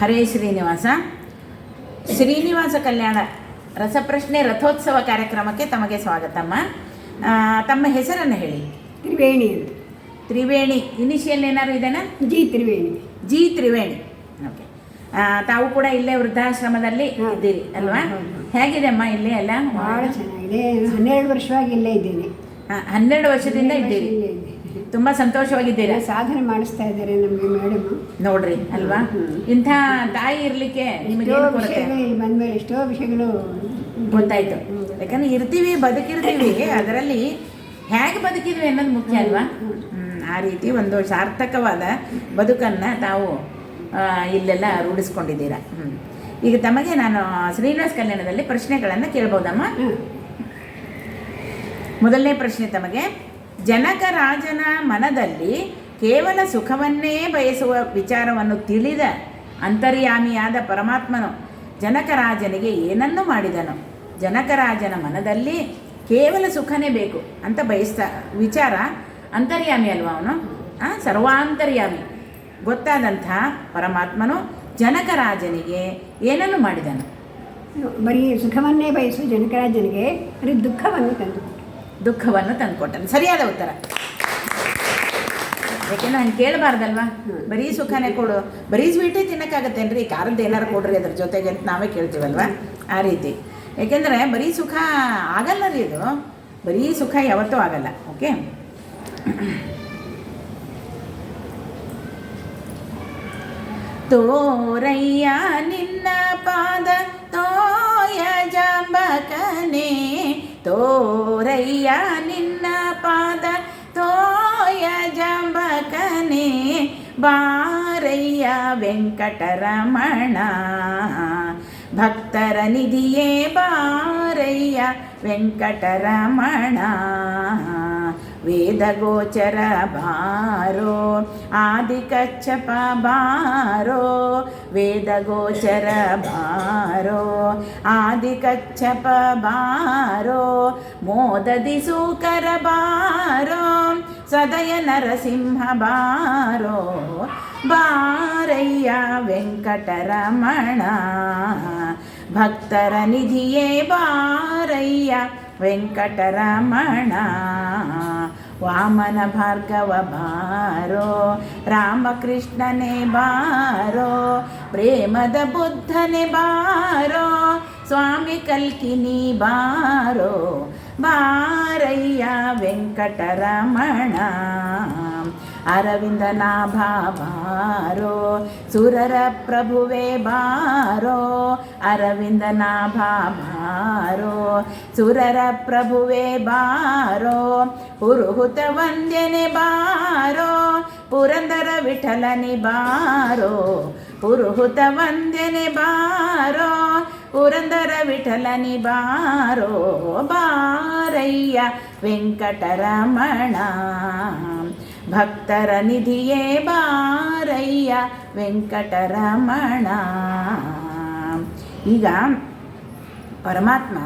ಹರೇ ಶ್ರೀನಿವಾಸ. ಶ್ರೀನಿವಾಸ ಕಲ್ಯಾಣ ರಸಪ್ರಶ್ನೆ ರಥೋತ್ಸವ ಕಾರ್ಯಕ್ರಮಕ್ಕೆ ತಮಗೆ ಸ್ವಾಗತಮ್ಮ. ತಮ್ಮ ಹೆಸರನ್ನು ಹೇಳಿ. ತ್ರಿವೇಣಿ ಅಂತ. ತ್ರಿವೇಣಿ ಇನಿಷಿಯಲ್ ಏನಾದ್ರು ಇದೆನಾ? G Triveni. G Triveni. Okay ತಾವು ಕೂಡ ಇಲ್ಲೇ ವೃದ್ಧಾಶ್ರಮದಲ್ಲಿ ಇದ್ದೀರಿ ಅಲ್ವಾ? ಹೌದು, ಹೌದು. ಹೇಗಿದೆ ಅಮ್ಮ ಇಲ್ಲಿ ಅಲ್ಲ ಭಾಳ ಚೆನ್ನಾಗಿದೆ. ಹನ್ನೆರಡು ವರ್ಷವಾಗಿ ಇಲ್ಲೇ ಇದ್ದೀನಿ. ಹನ್ನೆರಡು ವರ್ಷದಿಂದ ಇದ್ದೀರಿ. ತುಂಬಾ ಸಂತೋಷವಾಗಿದ್ದೀರಾ? ಸಾಧನೆ ಮಾಡಿಸ್ತಾ ಇದ್ದಾರೆ ನಮಗೆ ಮೇಡಮ್ ನೋಡ್ರಿ ಅಲ್ವಾ. ಇಂಥ ತಾಯಿ ಇರ್ಲಿಕ್ಕೆ ನಿಮಗೆ ಬಂದ್ಮೇಲೆ ಎಷ್ಟೋ ವಿಷಯಗಳು ಗೊತ್ತಾಯ್ತು. ಯಾಕಂದ್ರೆ ಇರ್ತೀವಿ ಬದುಕಿರ್ತೀವಿ. ಅದರಲ್ಲಿ ಹೇಗೆ ಬದುಕಿದ್ವಿ ಅನ್ನೋದು ಮುಖ್ಯ ಅಲ್ವಾ? ಆ ರೀತಿ ಒಂದು ಸಾರ್ಥಕವಾದ ಬದುಕನ್ನು ತಾವು ಇಲ್ಲೆಲ್ಲ ರೂಢಿಸ್ಕೊಂಡಿದ್ದೀರಾ. ಈಗ ತಮಗೆ ನಾನು ಶ್ರೀನಿವಾಸ ಕಲ್ಯಾಣದಲ್ಲಿ ಪ್ರಶ್ನೆಗಳನ್ನು ಕೇಳ್ಬೋದಮ್ಮ. ಮೊದಲನೇ ಪ್ರಶ್ನೆ ತಮಗೆ ಜನಕ ರಾಜನ ಮನದಲ್ಲಿ ಕೇವಲ ಸುಖವನ್ನೇ ಬಯಸುವ ವಿಚಾರವನ್ನು ತಿಳಿದ ಅಂತರ್ಯಾಮಿಯಾದ ಪರಮಾತ್ಮನು ಜನಕರಾಜನಿಗೆ ಏನನ್ನು ಮಾಡಿದನು? ಜನಕರಾಜನ ಮನದಲ್ಲಿ ಕೇವಲ ಸುಖನೇ ಬೇಕು ಅಂತ ಬಯಸ್ತಾ, ವಿಚಾರ ಅಂತರ್ಯಾಮಿ ಅಲ್ವಾ ಅವನು? ಸರ್ವಾಂತರ್ಯಾಮಿ. ಗೊತ್ತಾದಂಥ ಪರಮಾತ್ಮನು ಜನಕರಾಜನಿಗೆ ಏನನ್ನು ಮಾಡಿದನು? ಬರೀ ಸುಖವನ್ನೇ ಬಯಸುವ ಜನಕರಾಜನಿಗೆ ಬರೀ ದುಃಖವನ್ನು ತಂದು ದುಃಖವನ್ನು ತಂದುಕೊಟ್ಟನು. ಸರಿಯಾದ ಉತ್ತರ. ಯಾಕೆಂದ್ರೆ ಹಂಗೆ ಕೇಳಬಾರ್ದಲ್ವಾ? ಬರೀ ಸುಖನೇ ಕೊಡು. ಬರೀ ಸ್ವೀಟೇ ತಿನ್ನೋಕ್ಕಾಗತ್ತೇನ್ರಿ? ಖಾರದ್ದು ಏನಾರು ಕೊಡ್ರಿ ಅದ್ರ ಜೊತೆಗೆ ಅಂತ ನಾವೇ ಕೇಳ್ತೀವಲ್ವಾ? ಆ ರೀತಿ. ಯಾಕೆಂದ್ರೆ ಬರೀ ಸುಖ ಆಗಲ್ಲ ರೀ ಇದು. ಬರೀ ಸುಖ ಯಾವತ್ತೂ ಆಗಲ್ಲ. ಓಕೆ ತೋರಯ್ಯ ನಿನ್ನ ಪಾದ ತೋಯ ಜಾಂಬಕನೆ ತೋರಯ್ಯ ನಿನ್ನ ಪಾದ ತೋಯ ಜಾಂಬಕನೆ ಬಾರಯ್ಯ ವೆಂಕಟರಮಣ ಭಕ್ತರ ನಿಧಿಯೇ ಬಾರಯ್ಯ ವೆಂಕಟರಮಣ ವೇದಗೋಚರ ಬಾರೋ ಆದಿಕಚ್ಚಪ ಬಾರೋ ವೇದಗೋಚರ ಬಾರೋ ಆದಿಕಚ್ಚಪ ಬಾರೋ ಮೋದದಿ ಸೂಕರ ಬಾರೋ ಸದಯ ನರಸಿಂಹ ಬಾರೋ ಬಾರಯ್ಯ ವೆಂಕಟರಮಣ ಭಕ್ತರ ನಿಧಿಯೇ ಬಾರಯ್ಯ ವೆಂಕಟರಮಣ ವಾಮನ ಭಾರ್ಗವ ಬಾರೋ ರಾಮಕೃಷ್ಣನೇ ಬಾರೋ ಪ್ರೇಮದ ಬುದ್ಧನೇ ಬಾರೋ ಸ್ವಾಮಿ ಕಲ್ಕಿನಿ ಬಾರೋ ಬಾರಯ್ಯ ವೆಂಕಟರಮಣ అరవింద నా భావారో సురర ప్రభువే బారో అరవింద నా భావారో సురర ప్రభువే బారో పురుహుత వంద్యని బారో పురందర విఠలని బారో పురుహుత వంద్యని బారో పురందర విఠలని బారో బారయ్య వెంకటరమణ. ಭಕ್ತರ ನಿಧಿಯೇ ಬಾರಯ್ಯ ವೆಂಕಟರಮಣ. ಈಗ ಪರಮಾತ್ಮ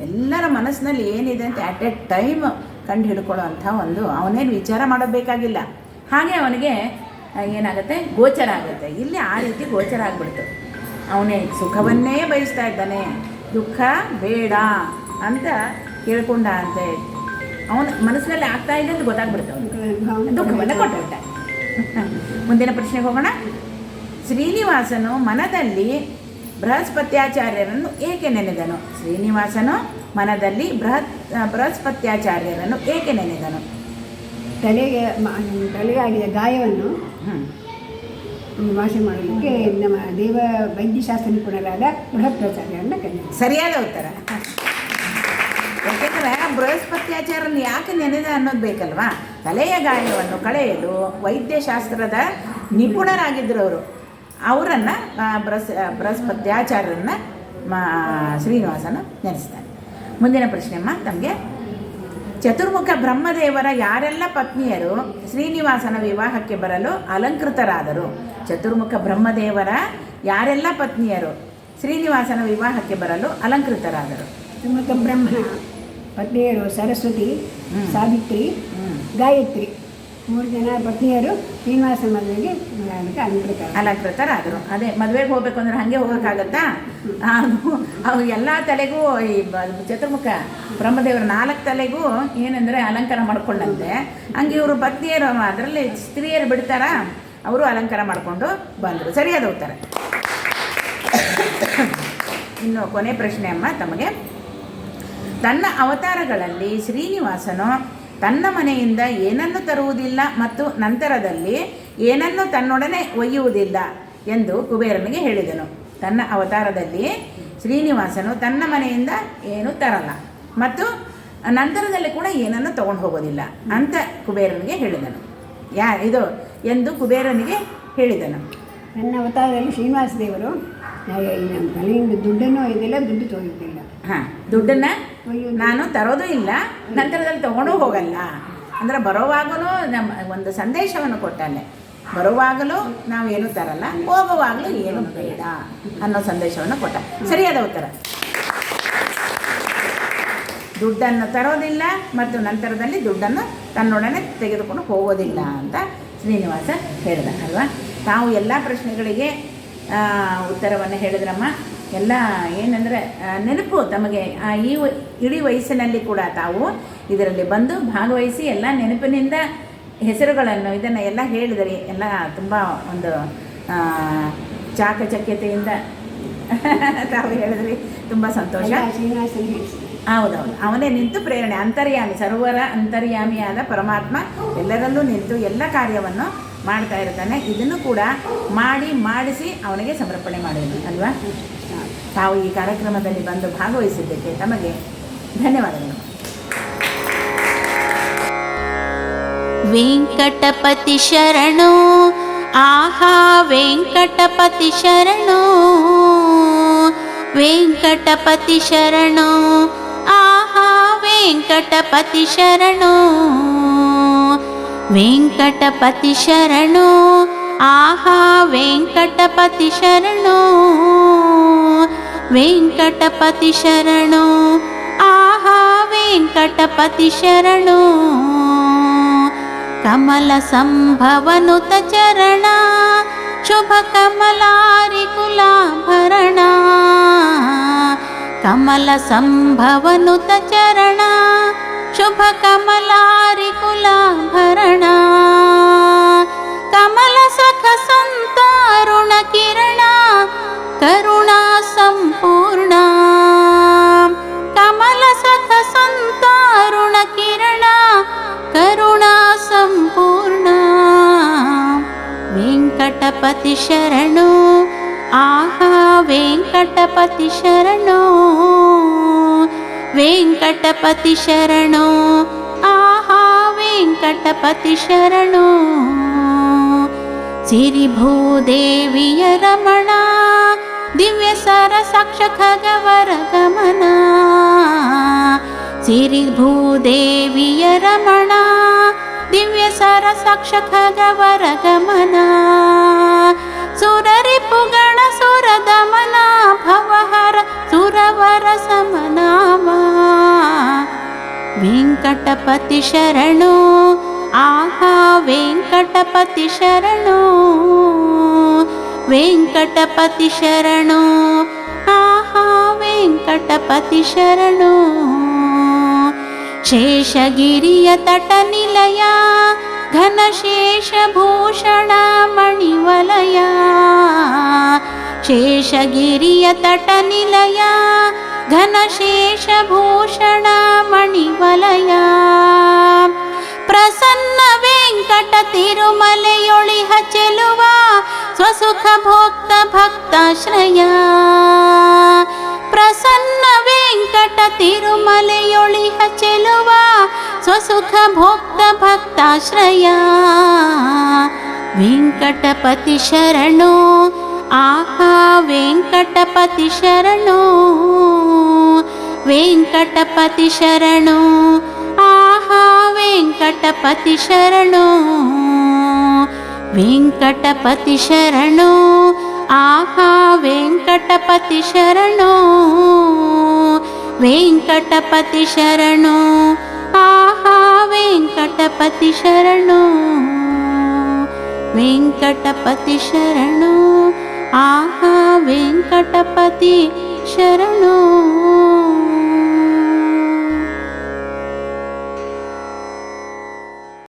ಎಲ್ಲರ ಮನಸ್ಸಿನಲ್ಲಿ ಏನಿದೆ ಅಂತ ಅಟ್ ಎ ಟೈಮ್ ಕಂಡು ಹಿಡ್ಕೊಳ್ಳೋ ಒಂದು ಅವನೇನು ವಿಚಾರ ಮಾಡಬೇಕಾಗಿಲ್ಲ ಹಾಗೆ ಅವನಿಗೆ ಏನಾಗುತ್ತೆ? ಗೋಚರ ಆಗುತ್ತೆ. ಇಲ್ಲಿ ಆ ರೀತಿ ಗೋಚರ ಆಗ್ಬಿಡ್ತು. ಅವನೇ ಸುಖವನ್ನೇ ಬಯಸ್ತಾ ಇದ್ದಾನೆ. ದುಃಖ ಬೇಡ ಅಂತ ಕೇಳ್ಕೊಂಡ ಅಂತ ಅವನ ಮನಸ್ಸಿನಲ್ಲಿ ಆಗ್ತಾ ಇದೆ ಅಂತ ಗೊತ್ತಾಗ್ಬಿಡುತ್ತೆ ಅವನು ದುಃಖವನ್ನು ಕೊಟ್ಟುಬಿಟ್ಟ ಮುಂದಿನ ಪ್ರಶ್ನೆಗೆ ಹೋಗೋಣ. ಶ್ರೀನಿವಾಸನು ಮನದಲ್ಲಿ ಬೃಹಸ್ಪತ್ಯಾಚಾರ್ಯರನ್ನು ಏಕೆ ನೆನೆದನು? ಶ್ರೀನಿವಾಸನು ಮನದಲ್ಲಿ ಬೃಹತ್ ಬೃಹಸ್ಪತ್ಯಾಚಾರ್ಯರನ್ನು ಏಕೆ ನೆನೆದನು? ತಲೆಗೆ ಮ- ತಲೆಗೆ ಆಗಿದ ಗಾಯವನ್ನು. ವಾಸಿ ಮಾಡಲಿಕ್ಕೆ ನಮ್ಮ ದೇವ ವೈದ್ಯಶಾಸ್ತ್ರ ನಿಪುಣರಾದ ಬೃಹತ್ಪ್ರಾಚಾರ್ಯರನ್ನ ಕರೆದ ಸರಿಯಾದ ಉತ್ತರ. ಯಾಕೆಂದ್ರೆ ಬೃಹಸ್ಪತ್ಯಾಚಾರ್ಯನ ಯಾಕೆ ನೆನೆದ ಅನ್ನೋದು ಬೇಕಲ್ವಾ? ತಲೆಯ ಗಾಯವನ್ನು ಕಳೆಯಲು ವೈದ್ಯಶಾಸ್ತ್ರದ ನಿಪುಣರಾಗಿದ್ದರು ಅವರು. ಅವರನ್ನು ಬೃಹಸ್ ಬೃಹಸ್ಪತ್ಯಾಚಾರ್ಯರನ್ನ ಶ್ರೀನಿವಾಸನು ನೆನೆಸ್ತಾನೆ ಮುಂದಿನ ಪ್ರಶ್ನೆಮ್ಮ ತಮಗೆ. ಚತುರ್ಮುಖ ಬ್ರಹ್ಮದೇವರ ಯಾರೆಲ್ಲ ಪತ್ನಿಯರು ಶ್ರೀನಿವಾಸನ ವಿವಾಹಕ್ಕೆ ಬರಲು ಅಲಂಕೃತರಾದರು? ಚತುರ್ಮುಖ ಬ್ರಹ್ಮದೇವರ ಯಾರೆಲ್ಲ ಪತ್ನಿಯರು ಶ್ರೀನಿವಾಸನ ವಿವಾಹಕ್ಕೆ ಬರಲು ಅಲಂಕೃತರಾದರು? ಚತುರ್ಮುಖ ಬ್ರಹ್ಮನ ಪತ್ನಿಯರು ಸರಸ್ವತಿ. ಸಾವಿತ್ರಿ ಗಾಯತ್ರಿ. ಮೂರು ಜನ ಪತ್ನಿಯರು ಶ್ರೀನಿವಾಸ ಮದುವೆಗೆ ಅಲಂಕೃತ. ಅಲಂಕೃತರಾದರು. ಅದೇ ಮದುವೆಗೆ ಹೋಗ್ಬೇಕು ಅಂದ್ರೆ ಹಾಗೆ ಹೋಗೋಕ್ಕಾಗತ್ತಾ? ಅವ್ರು ಅವು ಎಲ್ಲ ತಲೆಗೂ ಈ ಚತುರ್ಮುಖ ಬ್ರಹ್ಮದೇವರ ನಾಲ್ಕು ತಲೆಗೂ ಏನಂದರೆ ಅಲಂಕಾರ ಮಾಡ್ಕೊಂಡಂತೆ. ಹಂಗೆ ಇವರು ಪತ್ನಿಯರು ಅದರಲ್ಲಿ ಸ್ತ್ರೀಯರು ಬಿಡ್ತಾರ? ಅವರು ಅಲಂಕಾರ ಮಾಡಿಕೊಂಡು ಬಂದರು. ಸರಿಯಾದ ಉತ್ತರ. ಇನ್ನು ಕೊನೆ ಪ್ರಶ್ನೆ ಅಮ್ಮ ತಮಗೆ. ತನ್ನ ಅವತಾರಗಳಲ್ಲಿ ಶ್ರೀನಿವಾಸನು ತನ್ನ ಮನೆಯಿಂದ ಏನನ್ನು ತರುವುದಿಲ್ಲ ಮತ್ತು ನಂತರದಲ್ಲಿ ಏನನ್ನು ತನ್ನೊಡನೆ ಒಯ್ಯುವುದಿಲ್ಲ ಎಂದು ಕುಬೇರನಿಗೆ ಹೇಳಿದನು. ತನ್ನ ಅವತಾರದಲ್ಲಿ ಶ್ರೀನಿವಾಸನು ತನ್ನ ಮನೆಯಿಂದ ಏನು ತರಲ್ಲ ಮತ್ತು ನಂತರದಲ್ಲಿ ಕೂಡ ಏನನ್ನು ತಗೊಂಡು ಹೋಗೋದಿಲ್ಲ ಅಂತ ಕುಬೇರನಿಗೆ ಹೇಳಿದನು. ಯಾ ಇದು ಎಂದು ಕುಬೇರನಿಗೆ ಹೇಳಿದನು. ನನ್ನ ಅವತಾರದಲ್ಲಿ ಶ್ರೀನಿವಾಸ ದೇವರು ದುಡ್ಡನ್ನು ಒಯ್ದಿಲ್ಲ ದುಡ್ಡು ತೊಗೊಳ್ತಿಲ್ಲ ಹಾಂ ದುಡ್ಡನ್ನು ನಾನು ತರೋದು ಇಲ್ಲ. ನಂತರದಲ್ಲಿ ತಗೊಂಡು ಹೋಗಲ್ಲ. ಅಂದರೆ ಬರೋವಾಗಲೂ ನಮ್ಮ ಒಂದು ಸಂದೇಶವನ್ನು ಕೊಟ್ಟಲ್ಲೆ. ಬರುವಾಗಲೂ ನಾವು ಏನು ತರಲ್ಲ, ಹೋಗುವಾಗಲೂ ಏನು ಬೇಡ ಅನ್ನೋ ಸಂದೇಶವನ್ನು ಕೊಟ್ಟ. ಸರಿಯಾದ ಉತ್ತರ. ದುಡ್ಡನ್ನು ತರೋದಿಲ್ಲ ಮತ್ತು ನಂತರದಲ್ಲಿ ದುಡ್ಡನ್ನು ತನ್ನೊಡನೆ ತೆಗೆದುಕೊಂಡು ಹೋಗೋದಿಲ್ಲ ಅಂತ ಶ್ರೀನಿವಾಸ ಹೇಳಿದ, ಅಲ್ವಾ? ತಾವು ಎಲ್ಲ ಪ್ರಶ್ನೆಗಳಿಗೆ ಉತ್ತರವನ್ನು ಹೇಳಿದ್ರಮ್ಮ? ಎಲ್ಲ ಏನಂದರೆ ನೆನಪು ತಮಗೆ ಈ ಇಡೀ ವಯಸ್ಸಿನಲ್ಲಿ ಕೂಡ ತಾವು ಇದರಲ್ಲಿ ಬಂದು ಭಾಗವಹಿಸಿ ಎಲ್ಲ ನೆನಪಿನಿಂದ ಹೆಸರುಗಳನ್ನು ಇದನ್ನು ಎಲ್ಲ ಹೇಳಿದರೆ ಎಲ್ಲ ತುಂಬ ಒಂದು ಚಾಕಚಕ್ಯತೆಯಿಂದ ತಾವು ಹೇಳಿದ್ರಿ ತುಂಬ ಸಂತೋಷ. ಹೌದೌದು. ಅವನೇ ನಿಂತು ಪ್ರೇರಣೆ ಅಂತರ್ಯಾಮಿ ಸರ್ವರ ಅಂತರ್ಯಾಮಿಯಾದ ಪರಮಾತ್ಮ ಎಲ್ಲರಲ್ಲೂ ನಿಂತು ಎಲ್ಲ ಕಾರ್ಯವನ್ನು ಮಾಡ್ತಾ ಇರ್ತಾನೆ. ಇದನ್ನು ಕೂಡ ಮಾಡಿ ಮಾಡಿಸಿ ಅವನಿಗೆ ಸಮರ್ಪಣೆ ಮಾಡೋದು ಅಲ್ವಾ? ತಾವು ಈ ಕಾರ್ಯಕ್ರಮದಲ್ಲಿ ಬಂದು ಭಾಗವಹಿಸಿದ್ದಕ್ಕೆ ತಮಗೆ ಧನ್ಯವಾದಗಳು. ವೆಂಕಟಪತಿ ಶರಣು, ಆಹಾ, ವೆಂಕಟಪತಿ ಶರಣು ವೆಂಕಟಪತಿ ಶರಣು, ಆಹಾ, ವೆಂಕಟಪತಿ ಶರಣು ವೆಂಕಟಪತಿ ಶರಣು, ಆಹಾ, ವೆಂಕಟಪತಿ ಶರಣು. वेङ्कटपतिशरणो। आहा वेङ्कटपतिशरणो। कमलसम्भवनुतचरणा। शुभकमलारिकुलाभरणा। कमलसम्भवनुतचरणा। शुभकमला ವೆಂಕಟಪತಿ ಶರಣು ಆಹಾ ವೆಂಕಟಪತಿ ಶರಣು ವೆಂಕಟಪತಿ ಶರಣು ಆಹಾ ವೆಂಕಟಪತಿ ಶರಣು ಸಿರಿಭೂದೇವಿಯ ರಮಣ ದಿವ್ಯ ಸರ ಸಾಕ್ಷ ಖಗವರ ಗಮನ ಸಿರಿಭೂದೇವಿಯ ರಮಣ ದಿವ್ಯ ಸರ ಸಾಕ್ಷ ಖಗವರ ಗಮನ ಸುರರಿ ಪುಗಣ ಸುರ ದಮನ ಭವಹರ ಸುರವರ ಸಮನಾಮ ವೆಂಕಟಪತಿ ಶರಣು ಆಹಾ ವೆಂಕಟಪತಿ ಶರಣು ವೆಂಕಟಪತಿ ಶರಣು ಆಹಾ ವೆಂಕಟಪತಿ ಶರಣು ಶೇಷಗಿರಿಯ ತಟ ನಿಲಯ ಘನಶೇಷ ಭೂಷಣ ಮಣಿವಲಯ. ಶೇಷಗಿರಿಯ ತಟ ನಿಲಯ ಘನಶೇಷ ಭೂಷಣ ಮಣಿವಲಯ. ಪ್ರಸನ್ನ ವೆಂಕಟ ತಿರುಮಲೆಯೊಳಿಹ ಚೆಲುವ ಸ್ವಸುಖ ಭೋಕ್ತ ಭಕ್ತಾಶ್ರಯ. ತಿರುಮಲೆಯೊಳಿಹ ಚೆಲುವ ಸ್ವಸುಖ ಭೋಕ್ತ ಭಕ್ತಾಶ್ರಯ. ವೆಂಕಟಪತಿ ಶರಣು, ಆಹಾ, ವೆಂಕಟಪತಿ ಶರಣು ವೆಂಕಟಪತಿ ಶರಣು, ಆಹಾ, ವೆಂಕಟಪತಿ ಶರಣು ವೆಂಕಟಪತಿ ಶರಣು, ಆಹಾ, ವೆಂಕಟಪತಿ ಶರಣು. ವೆಂಕಟಪತಿ ಶರಣು ಆಹಾ ವೆಂಕಟ ವೆಂಕಟಪತಿ ಶರಣು ವೆಂಕಟಪತಿ ಶರಣು ಆಹಾ ವೆಂಕಟಪತಿ ಶರಣು